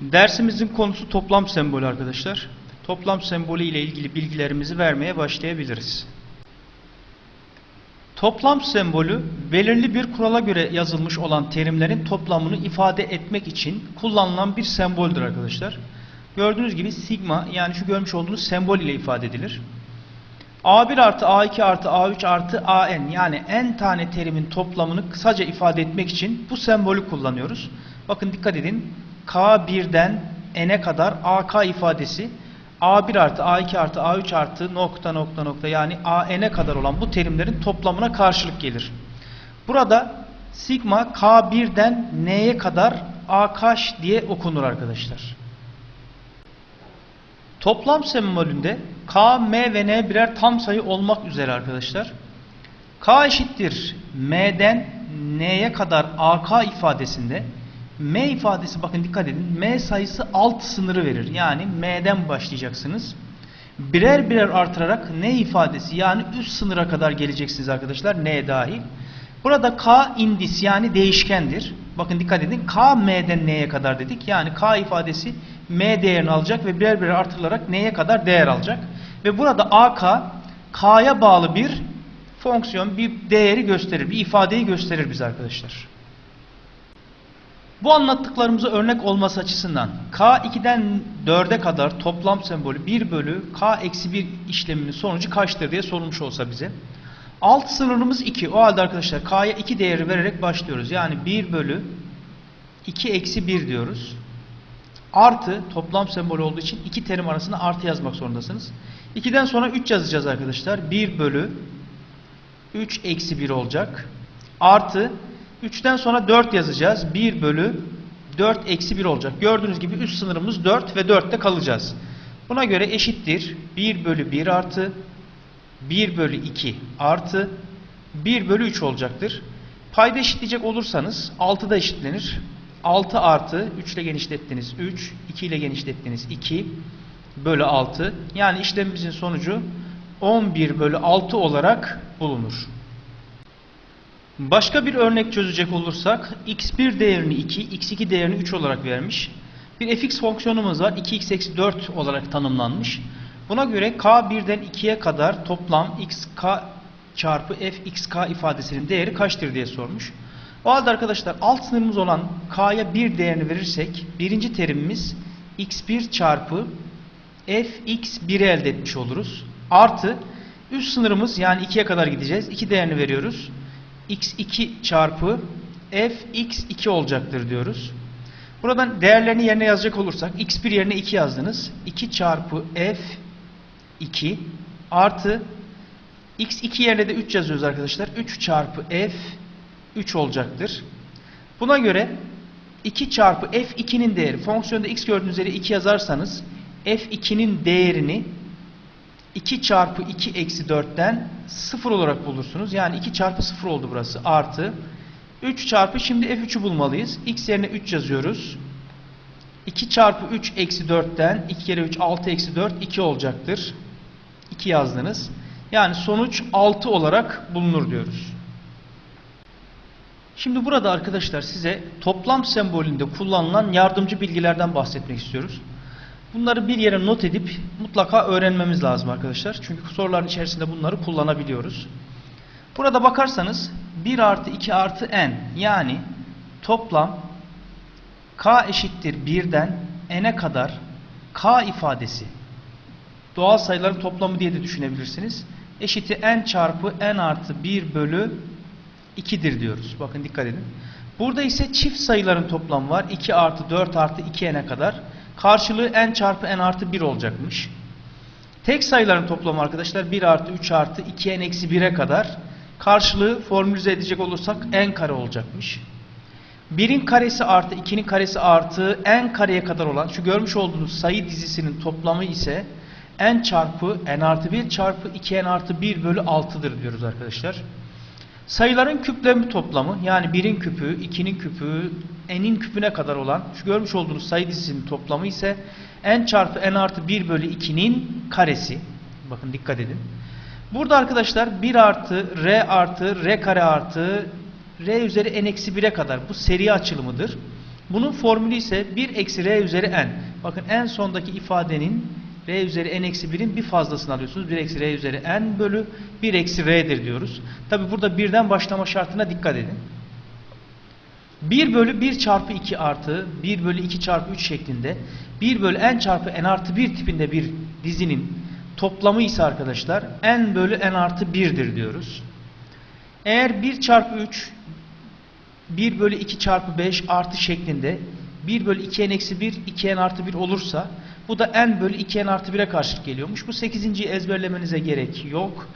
Dersimizin konusu toplam sembolü arkadaşlar. Toplam sembolü ile ilgili bilgilerimizi vermeye başlayabiliriz. Toplam sembolü belirli bir kurala göre yazılmış olan terimlerin toplamını ifade etmek için kullanılan bir semboldür arkadaşlar. Gördüğünüz gibi sigma yani şu görmüş olduğunuz sembol ile ifade edilir. A1 artı A2 artı A3 artı AN yani n tane terimin toplamını kısaca ifade etmek için bu sembolü kullanıyoruz. Bakın dikkat edin. K1'den n'e kadar AK ifadesi A1 artı A2 artı A3 artı nokta nokta nokta yani AN'e kadar olan bu terimlerin toplamına karşılık gelir. Burada sigma K1'den N'ye kadar AK diye okunur arkadaşlar. Toplam sembolünde K, M ve N birer tam sayı olmak üzere arkadaşlar. K eşittir M'den N'ye kadar AK ifadesinde M ifadesi bakın dikkat edin M sayısı alt sınırı verir. Yani M'den başlayacaksınız. Birer birer artırarak N ifadesi yani üst sınıra kadar geleceksiniz arkadaşlar N dahil. Burada K indis yani değişkendir. Bakın dikkat edin K M'den N'ye kadar dedik. Yani K ifadesi M değerini alacak ve birer birer artırılarak N'ye kadar değer alacak. Ve burada AK K'ya bağlı bir fonksiyon, bir değeri gösterir, bir ifadeyi gösterir bize arkadaşlar. Bu anlattıklarımıza örnek olması açısından K2'den 4'e kadar toplam sembolü 1 bölü K eksi 1 işleminin sonucu kaçtır diye sorulmuş olsa bize. Alt sınırımız 2. O halde arkadaşlar K'ya 2 değeri vererek başlıyoruz. Yani 1 bölü 2 eksi 1 diyoruz. Artı toplam sembolü olduğu için iki terim arasında artı yazmak zorundasınız. 2'den sonra 3 yazacağız arkadaşlar. 1 bölü 3 eksi 1 olacak. Artı 3'ten sonra 4 yazacağız. 1 bölü 4 eksi 1 olacak. Gördüğünüz gibi üst sınırımız 4 ve 4'te kalacağız. Buna göre eşittir. 1 bölü 1 artı 1 bölü 2 artı 1 bölü 3 olacaktır. Payda eşitleyecek olursanız 6 da eşitlenir. 6 artı 3 ile genişlettiniz 3, 2 ile genişlettiniz 2 bölü 6. Yani işlemimizin sonucu 11 bölü 6 olarak bulunur. Başka bir örnek çözecek olursak x1 değerini 2, x2 değerini 3 olarak vermiş. Bir fx fonksiyonumuz var. 2x eksi 4 olarak tanımlanmış. Buna göre k1'den 2'ye kadar toplam xk çarpı fxk ifadesinin değeri kaçtır diye sormuş. O halde arkadaşlar alt sınırımız olan k'ya 1 değerini verirsek birinci terimimiz x1 çarpı fx1'i elde etmiş oluruz. Artı üst sınırımız yani 2'ye kadar gideceğiz. 2 değerini veriyoruz. X2 çarpı fx2 olacaktır diyoruz. Buradan değerlerini yerine yazacak olursak x1 yerine 2 yazdınız. 2 çarpı f2 artı x2 yerine de 3 yazıyoruz arkadaşlar. 3 çarpı f 3 olacaktır. Buna göre 2 çarpı f2'nin değeri fonksiyonda x gördüğünüz yere 2 yazarsanız f2'nin değerini 2 çarpı 2 eksi 4'ten 0 olarak bulursunuz. Yani 2 çarpı 0 oldu burası. Artı 3 çarpı şimdi f3'ü bulmalıyız. x yerine 3 yazıyoruz. 2 çarpı 3 eksi 4'ten 2 kere 3 6 eksi 4 2 olacaktır. 2 yazdınız. Yani sonuç 6 olarak bulunur diyoruz. Şimdi burada arkadaşlar size toplam sembolünde kullanılan yardımcı bilgilerden bahsetmek istiyoruz. Bunları bir yere not edip mutlaka öğrenmemiz lazım arkadaşlar. Çünkü soruların içerisinde bunları kullanabiliyoruz. Burada bakarsanız 1 artı 2 artı n yani toplam k eşittir 1'den n'e kadar k ifadesi doğal sayıların toplamı diye de düşünebilirsiniz. Eşiti n çarpı n artı 1 bölü 2'dir diyoruz. Bakın dikkat edin. Burada ise çift sayıların toplamı var. 2 artı 4 artı 2n'e kadar. Karşılığı n çarpı n artı 1 olacakmış. Tek sayıların toplamı arkadaşlar 1 artı 3 artı 2n eksi 1'e kadar. Karşılığı formülize edecek olursak n kare olacakmış. 1'in karesi artı 2'nin karesi artı n kareye kadar olan şu görmüş olduğunuz sayı dizisinin toplamı ise n çarpı n artı 1 çarpı 2n artı 1 bölü 6'dır diyoruz arkadaşlar. Sayıların küplerinin toplamı yani 1'in küpü, 2'nin küpü, n'in küpüne kadar olan şu görmüş olduğunuz sayı dizisinin toplamı ise n çarpı n artı 1 bölü 2'nin karesi. Bakın dikkat edin. Burada arkadaşlar 1 artı r artı r kare artı r üzeri n eksi 1'e kadar bu seri açılımıdır. Bunun formülü ise 1 eksi r üzeri n. Bakın en sondaki ifadenin r üzeri n eksi 1'in bir fazlasını alıyorsunuz. 1 eksi r üzeri n bölü 1 eksi r'dir diyoruz. Tabi burada birden başlama şartına dikkat edin. 1 bölü 1 çarpı 2 artı 1 bölü 2 çarpı 3 şeklinde 1 bölü n çarpı n artı 1 tipinde bir dizinin toplamı ise arkadaşlar n bölü n artı 1'dir diyoruz. Eğer 1 çarpı 3 1 bölü 2 çarpı 5 artı şeklinde 1 bölü 2n eksi 1 2n artı 1 olursa bu da n bölü 2n artı 1'e karşılık geliyormuş. Bu 8.yi ezberlemenize gerek yok.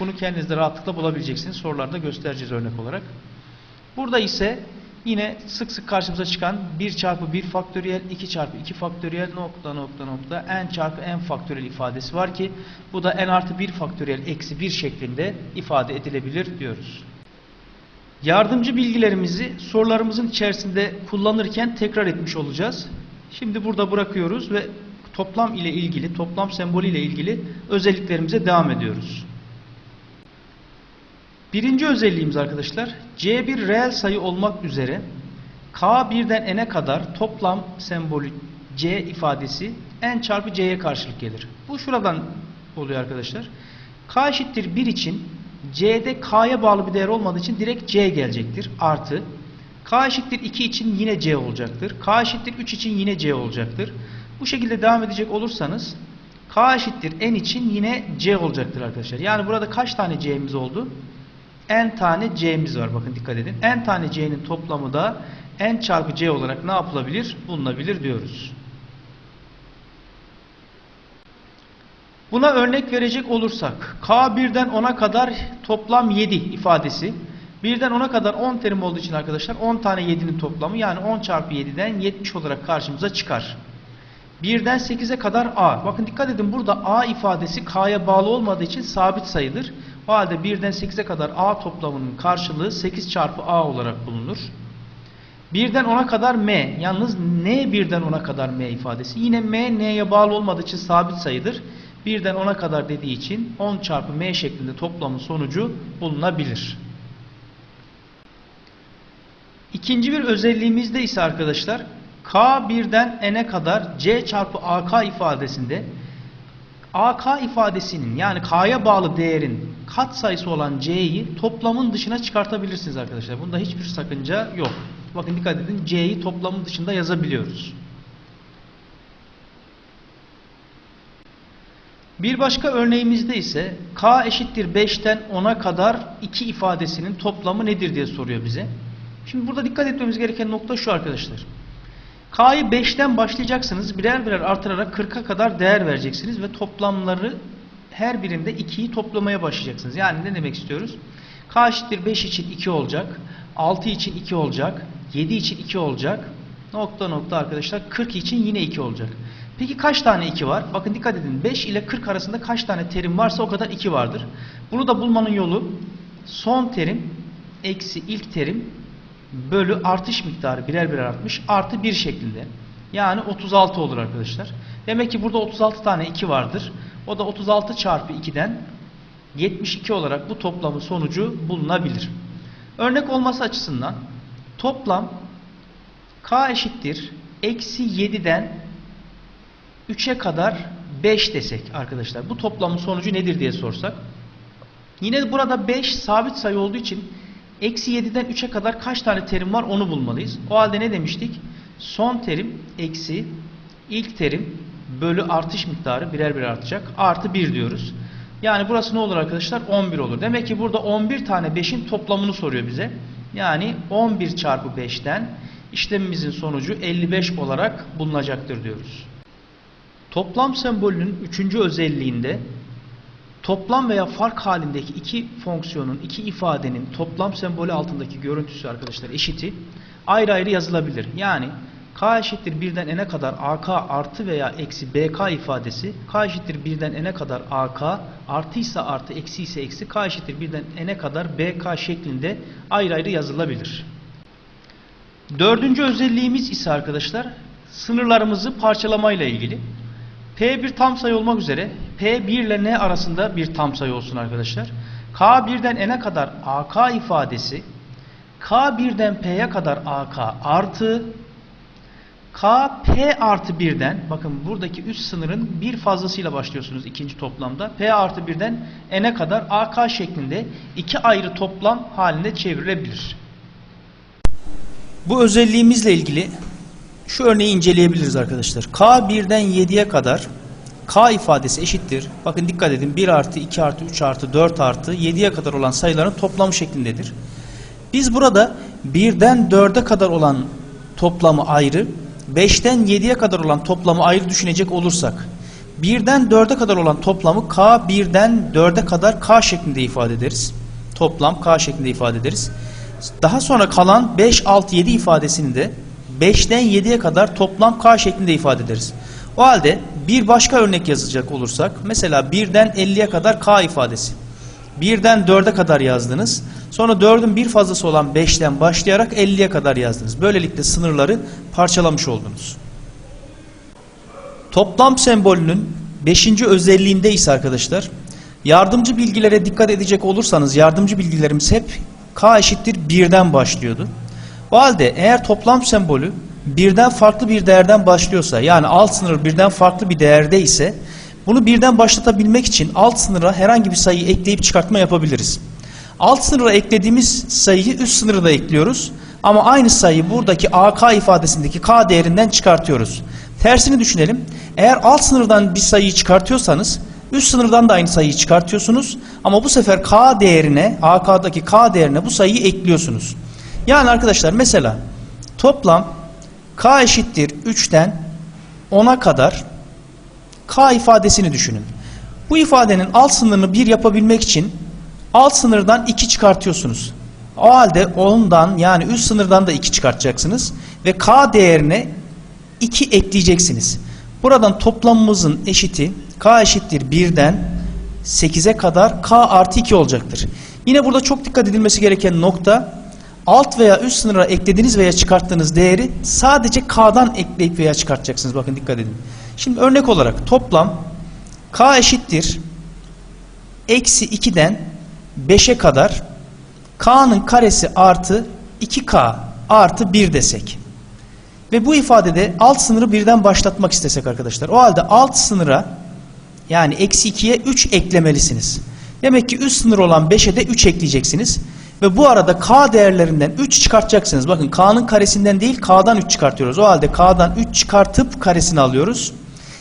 Bunu kendiniz de rahatlıkla bulabileceksiniz. Sorularda göstereceğiz örnek olarak. Burada ise yine sık sık karşımıza çıkan 1 çarpı 1 faktöriyel 2 çarpı 2 faktöriyel nokta nokta nokta n çarpı n faktöriyel ifadesi var ki bu da n artı 1 faktöriyel eksi 1 şeklinde ifade edilebilir diyoruz. Yardımcı bilgilerimizi sorularımızın içerisinde kullanırken tekrar etmiş olacağız. Şimdi burada bırakıyoruz ve toplam ile ilgili, toplam sembolü ile ilgili özelliklerimize devam ediyoruz. Birinci özelliğimiz arkadaşlar, C bir reel sayı olmak üzere K birden n'e kadar toplam sembolü C ifadesi n çarpı c'ye karşılık gelir. Bu şuradan oluyor arkadaşlar. K eşittir 1 için C'de K'ya bağlı bir değer olmadığı için direkt C gelecektir. Artı K eşittir 2 için yine C olacaktır. K eşittir 3 için yine C olacaktır. Bu şekilde devam edecek olursanız K eşittir N için yine C olacaktır arkadaşlar. Yani burada kaç tane C'miz oldu? N tane C'miz var. Bakın dikkat edin. N tane C'nin toplamı da N çarpı C olarak ne yapılabilir? Bulunabilir diyoruz. Buna örnek verecek olursak K birden 10'a kadar toplam 7 ifadesi. Birden 10'a kadar 10 terim olduğu için arkadaşlar 10 tane 7'nin toplamı yani 10 çarpı 7'den 70 olarak karşımıza çıkar. Birden 8'e kadar A. Bakın dikkat edin burada A ifadesi K'ya bağlı olmadığı için sabit sayıdır. O halde birden 8'e kadar A toplamının karşılığı 8 çarpı A olarak bulunur. Birden 10'a kadar M. Yalnız N birden 10'a kadar M ifadesi. Yine M N'ye bağlı olmadığı için sabit sayıdır. Birden 10'a kadar dediği için 10 çarpı M şeklinde toplamın sonucu bulunabilir. İkinci bir özelliğimizde ise arkadaşlar K birden N'e kadar C çarpı AK ifadesinde AK ifadesinin yani K'ya bağlı değerin kat sayısı olan C'yi toplamın dışına çıkartabilirsiniz arkadaşlar. Bunda hiçbir sakınca yok. Bakın dikkat edin C'yi toplamın dışında yazabiliyoruz. Bir başka örneğimizde ise K eşittir 5'ten 10'a kadar 2 ifadesinin toplamı nedir diye soruyor bize. Şimdi burada dikkat etmemiz gereken nokta şu arkadaşlar. K'yı 5'ten başlayacaksınız. Birer birer artırarak 40'a kadar değer vereceksiniz ve toplamları her birinde 2'yi toplamaya başlayacaksınız. Yani ne demek istiyoruz? K eşittir 5 için 2 olacak. 6 için 2 olacak. 7 için 2 olacak. Nokta nokta arkadaşlar 40 için yine 2 olacak. Peki kaç tane 2 var? Bakın dikkat edin 5 ile 40 arasında kaç tane terim varsa o kadar 2 vardır. Bunu da bulmanın yolu son terim eksi ilk terim bölü artış miktarı birer birer artmış artı 1 şeklinde. Yani 36 olur arkadaşlar. Demek ki burada 36 tane 2 vardır. O da 36 çarpı 2'den 72 olarak bu toplamın sonucu bulunabilir. Örnek olması açısından toplam k eşittir eksi 7'den 3'e kadar 5 desek arkadaşlar. Bu toplamın sonucu nedir diye sorsak. Yine burada 5 sabit sayı olduğu için eksi 7'den 3'e kadar kaç tane terim var onu bulmalıyız. O halde ne demiştik? Son terim eksi ilk terim bölü artış miktarı birer birer artacak. Artı 1 diyoruz. Yani burası ne olur arkadaşlar? 11 olur. Demek ki burada 11 tane 5'in toplamını soruyor bize. Yani 11 çarpı 5'ten işlemimizin sonucu 55 olarak bulunacaktır diyoruz. Toplam sembolünün üçüncü özelliğinde toplam veya fark halindeki iki fonksiyonun, iki ifadenin toplam sembolü altındaki görüntüsü arkadaşlar eşiti ayrı ayrı yazılabilir. Yani k eşittir birden n'e kadar ak artı veya eksi bk ifadesi k eşittir birden n'e kadar ak artıysa artı eksi ise eksi k eşittir birden n'e kadar bk şeklinde ayrı ayrı yazılabilir. Dördüncü özelliğimiz ise arkadaşlar sınırlarımızı parçalamayla ilgili. P bir tam sayı olmak üzere P 1 ile N arasında bir tam sayı olsun arkadaşlar. K 1'den N'e kadar AK ifadesi K 1'den P'ye kadar AK artı K P artı 1'den bakın buradaki üst sınırın bir fazlasıyla başlıyorsunuz ikinci toplamda. P artı 1'den n'e kadar AK şeklinde iki ayrı toplam halinde çevrilebilir. Bu özelliğimizle ilgili şu örneği inceleyebiliriz arkadaşlar. K 1'den 7'ye kadar K ifadesi eşittir. Bakın dikkat edin 1 artı 2 artı 3 artı 4 artı 7'ye kadar olan sayıların toplamı şeklindedir. Biz burada 1'den 4'e kadar olan toplamı ayrı, 5'ten 7'ye kadar olan toplamı ayrı düşünecek olursak 1'den 4'e kadar olan toplamı K 1'den 4'e kadar K şeklinde ifade ederiz. Toplam K şeklinde ifade ederiz. Daha sonra kalan 5, 6, 7 ifadesini de 5'ten 7'ye kadar toplam K şeklinde ifade ederiz. O halde bir başka örnek yazacak olursak mesela 1'den 50'ye kadar K ifadesi. 1'den 4'e kadar yazdınız. Sonra 4'ün bir fazlası olan 5'ten başlayarak 50'ye kadar yazdınız. Böylelikle sınırları parçalamış oldunuz. Toplam sembolünün 5. özelliğinde ise arkadaşlar yardımcı bilgilere dikkat edecek olursanız yardımcı bilgilerimiz hep k eşittir 1'den başlıyordu. O halde eğer toplam sembolü birden farklı bir değerden başlıyorsa yani alt sınır birden farklı bir değerde ise bunu birden başlatabilmek için alt sınıra herhangi bir sayıyı ekleyip çıkartma yapabiliriz. Alt sınıra eklediğimiz sayıyı üst sınıra da ekliyoruz. Ama aynı sayıyı buradaki AK ifadesindeki K değerinden çıkartıyoruz. Tersini düşünelim. Eğer alt sınırdan bir sayıyı çıkartıyorsanız üst sınırdan da aynı sayıyı çıkartıyorsunuz. Ama bu sefer K değerine, AK'daki K değerine bu sayıyı ekliyorsunuz. Yani arkadaşlar mesela toplam K eşittir 3'ten 10'a kadar K ifadesini düşünün. Bu ifadenin alt sınırını 1 yapabilmek için alt sınırdan 2 çıkartıyorsunuz. O halde ondan yani üst sınırdan da 2 çıkartacaksınız. Ve K değerine 2 ekleyeceksiniz. Buradan toplamımızın eşiti K eşittir 1'den 8'e kadar K artı 2 olacaktır. Yine burada çok dikkat edilmesi gereken nokta alt veya üst sınıra eklediğiniz veya çıkarttığınız değeri sadece K'dan ekleyip veya çıkartacaksınız. Bakın dikkat edin. Şimdi örnek olarak toplam K eşittir eksi 2'den 5'e kadar K'nın karesi artı 2K artı 1 desek. Ve bu ifadede alt sınırı birden başlatmak istesek arkadaşlar. O halde alt sınıra yani eksi 2'ye 3 eklemelisiniz. Demek ki üst sınır olan 5'e de 3 ekleyeceksiniz. Ve bu arada K değerlerinden 3 çıkartacaksınız. Bakın K'nın karesinden değil K'dan 3 çıkartıyoruz. O halde K'dan 3 çıkartıp karesini alıyoruz.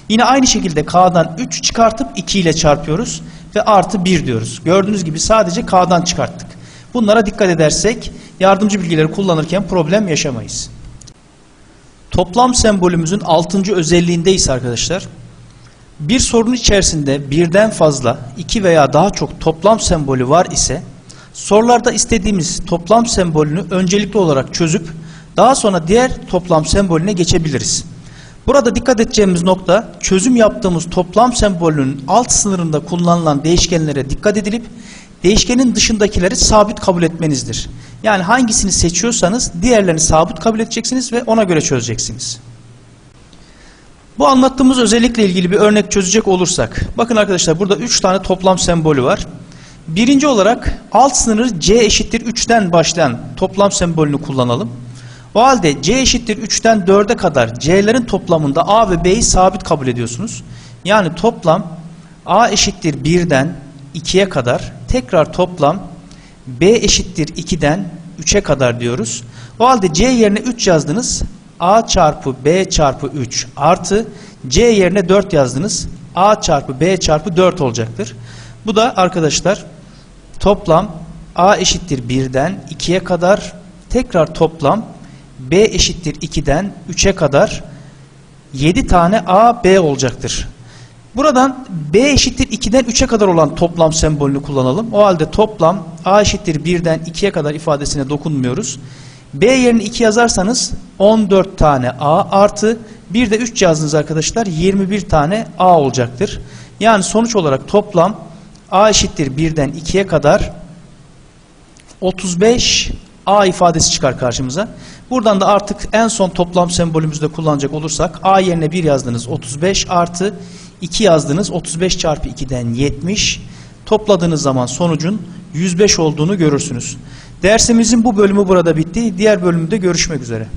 Yine aynı şekilde K'dan 3 çıkartıp 2 ile çarpıyoruz. Ve artı 1 diyoruz. Gördüğünüz gibi sadece K'dan çıkarttık. Bunlara dikkat edersek yardımcı bilgileri kullanırken problem yaşamayız. Toplam sembolümüzün 6. özelliğinde ise arkadaşlar bir sorun içerisinde birden fazla iki veya daha çok toplam sembolü var ise sorularda istediğimiz toplam sembolünü öncelikli olarak çözüp daha sonra diğer toplam sembolüne geçebiliriz. Burada dikkat edeceğimiz nokta çözüm yaptığımız toplam sembolünün alt sınırında kullanılan değişkenlere dikkat edilip değişkenin dışındakileri sabit kabul etmenizdir. Yani hangisini seçiyorsanız diğerlerini sabit kabul edeceksiniz ve ona göre çözeceksiniz. Bu anlattığımız özellikle ilgili bir örnek çözecek olursak. Bakın arkadaşlar burada 3 tane toplam sembolü var. Birinci olarak alt sınırı c eşittir 3'ten başlayan toplam sembolünü kullanalım. O halde c eşittir 3'ten 4'e kadar c'lerin toplamında a ve b'yi sabit kabul ediyorsunuz. Yani toplam a eşittir 1'den 2'ye kadar tekrar toplam b eşittir 2'den 3'e kadar diyoruz. O halde c yerine 3 yazdınız. a çarpı b çarpı 3 artı c yerine 4 yazdınız. a çarpı b çarpı 4 olacaktır. Bu da arkadaşlar toplam a eşittir 1'den 2'ye kadar tekrar toplam b eşittir 2'den 3'e kadar 7 tane a b olacaktır. Buradan b eşittir 2'den 3'e kadar olan toplam sembolünü kullanalım. O halde toplam a eşittir 1'den 2'ye kadar ifadesine dokunmuyoruz. b yerine 2 yazarsanız 14 tane a artı bir de 3 yazdınız arkadaşlar 21 tane a olacaktır. Yani sonuç olarak toplam a eşittir 1'den 2'ye kadar 35 a ifadesi çıkar karşımıza. Buradan da artık en son toplam sembolümüzde kullanacak olursak a yerine 1 yazdınız 35 artı 2 yazdınız 35 çarpı 2'den 70 topladığınız zaman sonucun 105 olduğunu görürsünüz. Dersimizin bu bölümü burada bitti. Diğer bölümde görüşmek üzere.